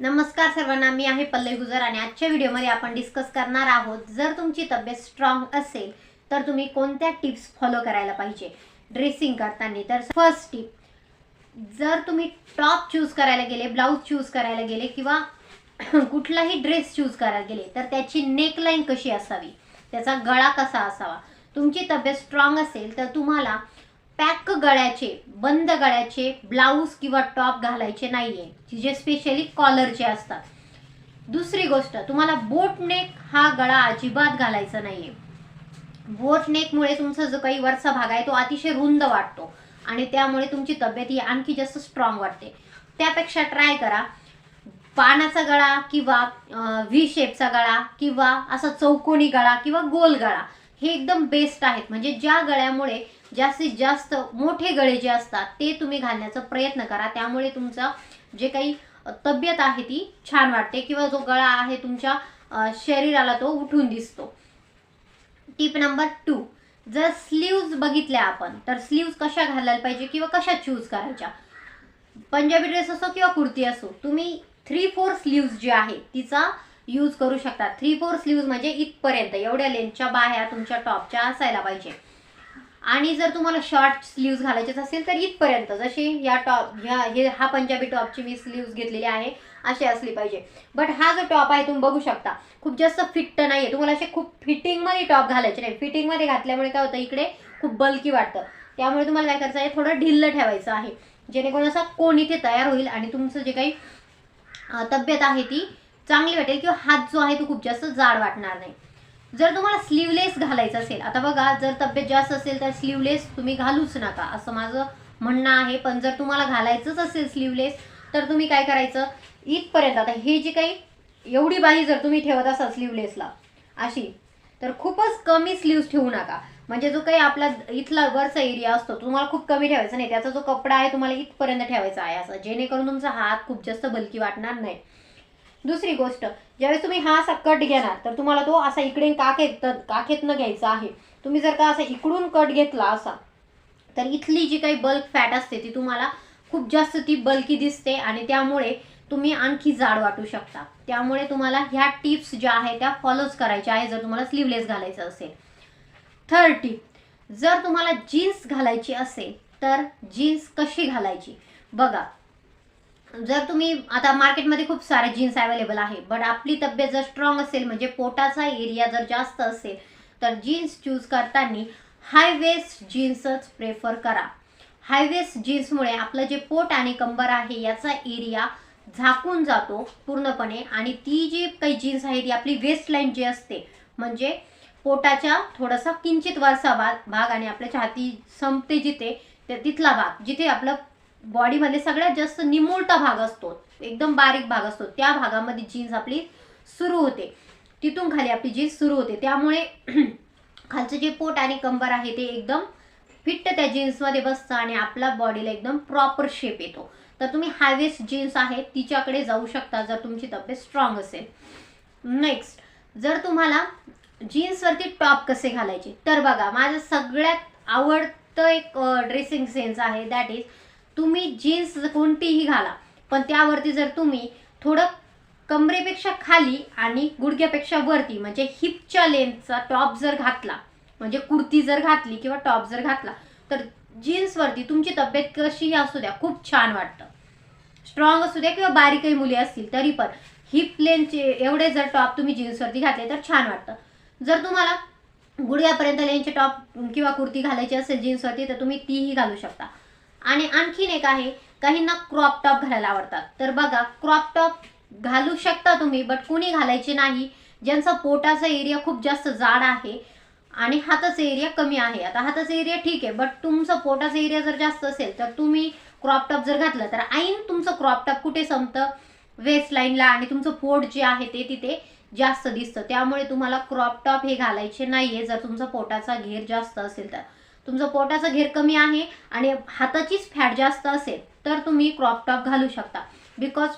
नमस्कार सर्वांना मी आहे पल्लवी गुजर आणि आजच्या व्हिडिओमध्ये आपण डिस्कस करणार आहोत जर तुमची तब्येत स्ट्रॉंग असेल तर तुम्ही कोणत्या टिप्स फॉलो करायला पाहिजे? ड्रेसिंग करताना. तर फर्स्ट टिप जर तुम्ही टॉप चूज करायला गेले ब्लाऊज चूज करायला गेले किंवा कुठलाही ड्रेस चूज करायला गेले तर त्याची नेकलाईन कशी असावी? त्याचा गळा कसा असावा? तुमची तब्येत स्ट्रॉंग असेल तर तुम्हाला पॅक गळ्याचे बंद गळ्याचे ब्लाऊज किंवा टॉप घालायचे नाहीये जे स्पेशली कॉलरचे असतात. दुसरी गोष्ट तुम्हाला बोट नेक हा गळा अजिबात घालायचा नाहीये. बोट नेकमुळे तुमचा जो काही वरचा भाग आहे तो अतिशय रुंद वाटतो आणि त्यामुळे तुमची तब्येत ही आणखी जास्त स्ट्रॉंग वाटते. त्यापेक्षा ट्राय करा. पानाचा गळा किंवा व्ही शेपचा गळा किंवा असा चौकोनी गळा किंवा गोल गळा. हे एकदम बेस्ट आहेत. म्हणजे ज्या गळ्यामुळे जास्तीत जास्त मोठे गळे जे असतात ते तुम्ही घालण्याचा प्रयत्न करा. त्यामुळे तुमचा जे काही तब्येत आहे ती छान वाटते किंवा जो गळा आहे तुमच्या शरीराला तो उठून दिसतो. टिप नंबर टू जर स्लीव्ज बघितल्या आपण तर स्लीव्ज कशा घालायला पाहिजे किंवा कशा चूज करायच्या? पंजाबी ड्रेस असो किंवा कुर्ती असो तुम्ही थ्री फोर स्लीव्ज जी आहे तिचा यूज करू शकता थ्री फोर स्लीव्ज म्हणजे इथपर्यंत एवढ्या लेंथच्या बाह्या तुमच्या टॉपच्या असायला पाहिजे. आणि जर तुम्हाला शॉर्ट स्लीव्ज घालायचेच असेल तर इथपर्यंत जशी या टॉप ह्या हे हा पंजाबी टॉपची मी स्लीव्ज घेतलेली आहे अशी असली पाहिजे. बट हा जो टॉप आहे तुम्ही बघू शकता. खूप जास्त फिट्ट नाही आहे तुम्हाला असे खूप फिटिंगमध्ये टॉप घालायचे नाही. फिटिंगमध्ये घातल्यामुळे काय होतं इकडे खूप बल्की वाटतं. त्यामुळे तुम्हाला काय करायचं आहे थोडं ढिल्ल ठेवायचं आहे. जेणेकरून असा कोण इथे तयार होईल आणि तुमचं जे काही तब्येत आहे ती चांगली वाटेल किंवा हात जो आहे तो खूप जास्त जाड वाटणार नाही. जर तुम्हाला स्लीवलेस घालायचं असेल आता बघा जर तब्येत जास्त असेल तर स्लीवलेस तुम्ही घालूच नका. असं माझं म्हणणं आहे पण जर तुम्हाला घालायचंच असेल स्लीवलेस तर तुम्ही काय करायचं? इथपर्यंत आता हे जी काही एवढी बाही जर तुम्ही ठेवत असाल स्लीवलेसला अशी तर खूपच कमी स्लीव्स ठेवू नका. म्हणजे जो काही आपला इथला वरचा एरिया असतो तुम्हाला खूप कमी ठेवायचा नाही. त्याचा जो कपडा आहे तुम्हाला इथपर्यंत ठेवायचा आहे असं. जेणेकरून तुमचा हात खूप जास्त बलकी वाटणार नाही. दुसरी गोष्ट ज्यावेळेस तुम्ही हा असा कट घेणार तर तुम्हाला तो असा इकडे काखेत काखेतनं घ्यायचा आहे. तुम्ही जर का असा इकडून कट घेतला असा तर इथली जी काही बल्क फॅट असते ती तुम्हाला खूप जास्त ती बल्की दिसते आणि त्यामुळे तुम्ही आणखी जाड वाटू शकता. त्यामुळे तुम्हाला ह्या टिप्स ज्या आहेत त्या फॉलोच करायच्या आहे जर तुम्हाला स्लीवलेस घालायचं असेल. थर्ड टिप जर तुम्हाला जीन्स घालायची असेल तर जीन्स कशी घालायची? बघा जर तुम्ही आता मार्केटमध्ये खूप सारे जीन्स अवेलेबल आहे बट आपली तब्येत जर स्ट्रॉंग असेल म्हणजे पोटाचा एरिया जर जास्त असेल तर जीन्स चूज करताना हाय वेस्ट जीन्सच प्रेफर करा. हाय वेस्ट जीन्समुळे आपलं जे पोट आणि कंबर आहे याचा एरिया झाकून जातो पूर्णपणे आणि ती जी काही जीन्स आहे ती आपली वेस्ट लाईन जी असते म्हणजे पोटाच्या थोडासा किंचित वरचा भाग भाग आणि आपल्या छाती संपते जिथे ते तिथला भाग जिथे आपलं बॉडीमध्ये सगळ्यात जास्त निमुळता भाग असतो. एकदम बारीक भाग असतो. त्या भागामध्ये जीन्स आपली सुरू होते. तिथून खाली आपली जीन्स सुरू होते. त्यामुळे खालचं जे पोट आणि कंबर आहे ते एकदम फिट्ट त्या जीन्समध्ये बसतं आणि आपला बॉडीला एकदम प्रॉपर शेप येतो. तर तुम्ही हायवेस्ट जीन्स आहे तिच्याकडे जाऊ शकता जर तुमची तब्येत स्ट्रॉंग असेल. नेक्स्ट जर तुम्हाला जीन्सवरती टॉप कसे घालायचे? तर बघा माझं सगळ्यात आवडतं एक ड्रेसिंग सेन्स आहे दॅट इज तुम्ही जीन्स कोणतीही घाला. पण त्यावरती जर तुम्ही थोडं कमरेपेक्षा खाली आणि गुडघ्यापेक्षा वरती म्हणजे हिपच्या लेंथचा टॉप जर घातला म्हणजे कुर्ती जर घातली किंवा टॉप जर घातला तर जीन्सवरती तुमची तब्येत कशीही असू द्या खूप छान वाटतं. स्ट्रॉंग असू द्या किंवा बारीकही मुली असतील तरी पण हिप लेनचे एवढे जर टॉप तुम्ही जीन्सवरती घातले तर छान वाटतं. जर तुम्हाला गुडघ्यापर्यंत लेनचे टॉप किंवा कुर्ती घालायची असेल जीन्सवरती तर तुम्ही तीही घालू शकता. आणि आणखीन एक आहे काहींना क्रॉप टॉप घालायला आवडतात. तर बघा क्रॉप टॉप घालू शकता तुम्ही बट कुणी घालायचे नाही. ज्यांचा पोटाचा एरिया खूप जास्त जाड आहे आणि हाताचा एरिया कमी आहे. आता हाताचा एरिया ठीक आहे बट तुमचं पोटाचा एरिया जर जास्त असेल तर तुम्ही क्रॉप टॉप जर घातलं तर ऐन तुमचं क्रॉप टॉप कुठे संपतं? वेस्ट लाईनला आणि तुमचं पोट जे आहे ते तिथे जास्त दिसतं. त्यामुळे तुम्हाला क्रॉप टॉप हे घालायचे नाहीये जर तुमचा पोटाचा घेर जास्त असेल तर. तुमचं पोटाचा घेर कमी आहे आणि हाताचीच फॅट जास्त असेल तर तुम्ही क्रॉप टॉप घालू शकता. बिकॉज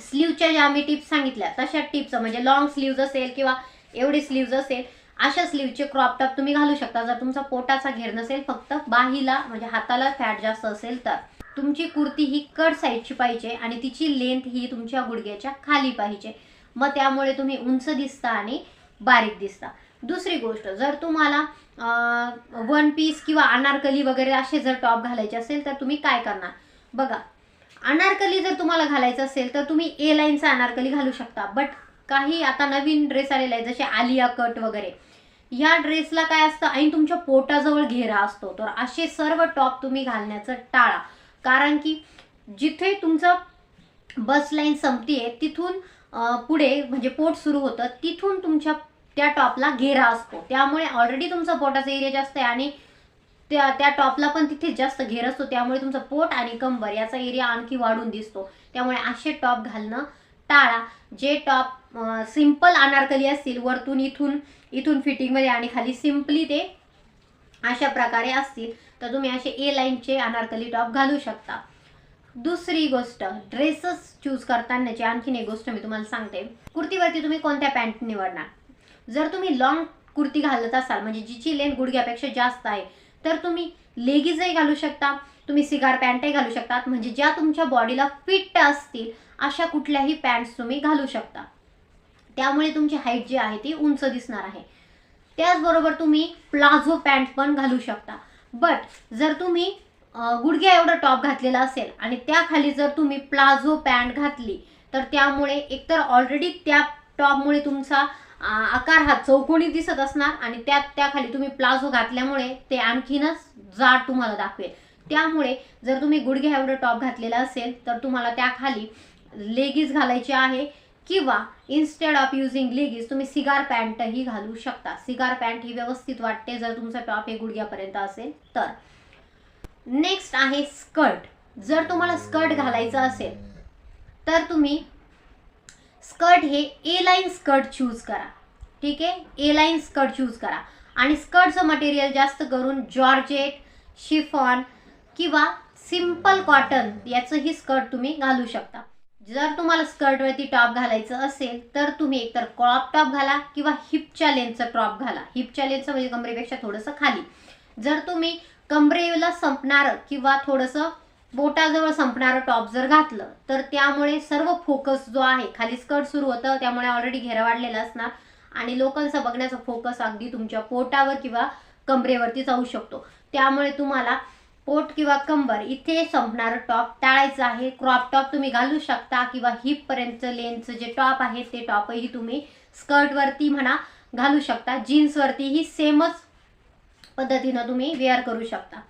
स्लीवच्या ज्या आम्ही टिप्स सांगितल्या तशा टिप्स म्हणजे लॉंग स्लीव्ज असेल किंवा एवढी स्लीव्ज असेल अशा स्लीवचे क्रॉप टॉप तुम्ही घालू शकता. जर तुमचा पोटाचा घेर नसेल फक्त बाहीला म्हणजे हाताला फॅट जास्त असेल तर. तुमची कुर्ती ही कट साईजची पाहिजे आणि तिची लेंथ ही तुमच्या गुडघ्याच्या खाली पाहिजे. मग त्यामुळे तुम्ही उंच दिसता आणि बारीक दिसता. दुसरी गोष्ट जर तुम्हाला वन पीस किंवा अनारकली वगैरे असे जर टॉप घालायचे असेल तर तुम्ही काय करणार? बघा अनारकली जर तुम्हाला घालायचं असेल तर तुम्ही ए लाईनचा अनारकली घालू शकता. बट काही आता नवीन ड्रेस आलेला आहे जसे आलिया कट वगैरे. या ड्रेसला काय असतं? आणि तुमच्या पोटाजवळ घेरा असतो. तर असे सर्व टॉप तुम्ही घालण्याचं टाळा. कारण की जिथे तुमचं बस लाईन संपतीये तिथून पुढे म्हणजे पोट सुरू होतं तिथून तुमच्या त्या टॉपला घेरा असतो. त्यामुळे ऑलरेडी तुमचा पोटाचा एरिया जास्त आहे आणि त्या त्या टॉपला पण तिथे जास्त घेर असतो. त्यामुळे तुमचं पोट आणि कंबर याचा एरिया आणखी वाढून दिसतो. त्यामुळे असे टॉप घालणं टाळा. जे टॉप सिंपल अनारकली असतील वरतून इथून इथून फिटिंगमध्ये आणि खाली सिम्पली ते अशा प्रकारे असतील तर तुम्ही असे ए लाईनचे अनारकली टॉप घालू शकता. दुसरी गोष्ट ड्रेसेस चूज करतानाची आणखीन एक गोष्ट मी तुम्हाला सांगते. कुर्तीवरती तुम्ही कोणत्या पॅन्ट निवडणार? जर तुम्ही लॉंग कुर्ती घालत असाल म्हणजे जिची लेंथ गुडघ्यापेक्षा जास्त आहे तर तुम्ही लेगीजही घालू शकता तुम्ही सिगार पॅन्टही घालू शकतात म्हणजे ज्या तुमच्या बॉडीला फिट असतील अशा कुठल्याही पॅन्ट्स तुम्ही घालू शकता. त्यामुळे तुमची हाईट जी आहे ती उंच दिसणार आहे. त्याचबरोबर तुम्ही प्लाझो पॅन्ट पण घालू शकता. बट जर तुम्ही गुडघ्या एवढं टॉप घातलेला असेल आणि त्याखाली जर तुम्ही प्लाझो पॅन्ट घातली तर त्यामुळे एकतर ऑलरेडी त्या टॉपमुळे तुमचा आकार हा चौकोनी दिसत असणार आणि त्यात त्याखाली तुम्ही प्लाझो घातल्यामुळे ते आणखीनच जाड तुम्हाला दाखवेल. त्यामुळे जर तुम्ही गुडघ्या एवढं टॉप घातलेला असेल तर तुम्हाला त्याखाली लेगीज घालायची आहे किंवा इन्स्टेड ऑफ युझिंग लेगीज तुम्ही सिगार पॅन्टही घालू शकता. सिगार पॅन्ट ही व्यवस्थित वाटते जर तुमचा टॉप हे गुडघ्यापर्यंत असेल तर. नेक्स्ट आहे स्कर्ट. जर तुम्हाला स्कर्ट घालायचं असेल तर तुम्ही स्कर्ट हे ए लाईन स्कर्ट चूज करा. ठीक आहे? ए लाईन स्कर्ट चूज करा. आणि स्कर्टचं मटेरियल जास्त करून जॉर्जेट शिफॉन किंवा सिंपल कॉटन याचंही स्कर्ट तुम्ही घालू शकता. जर तुम्हाला स्कर्टवरती टॉप घालायचं असेल तर तुम्ही एकतर क्रॉप टॉप घाला किंवा हिपच्या लेनचं टॉप घाला. हिपच्या लेनचं म्हणजे कमरेपेक्षा थोडंसं खाली. जर तुम्ही कमरेला संपणारं किंवा थोडंसं बोटाजवळ संपणारं टॉप जर घातलं तर त्यामुळे सर्व फोकस जो आहे खाली स्कर्ट सुरू होतं त्यामुळे ऑलरेडी घेरा वाढलेला असणार. आणि लोकांचा बघण्याचा फोकस अगदी तुमच्या पोटावर किंवा कंबरेवरती जाऊ शकतो. त्यामुळे तुम्हाला पोट किंवा कंबर इथे संपणारं टॉप टाळायचं आहे. क्रॉप टॉप तुम्ही घालू शकता किंवा हिपपर्यंत लेनचं जे टॉप आहे ते टॉपही तुम्ही स्कर्टवरती म्हणा घालू शकता. जीन्सवरतीही सेमच पद्धतीनं तुम्ही वेअर करू शकता.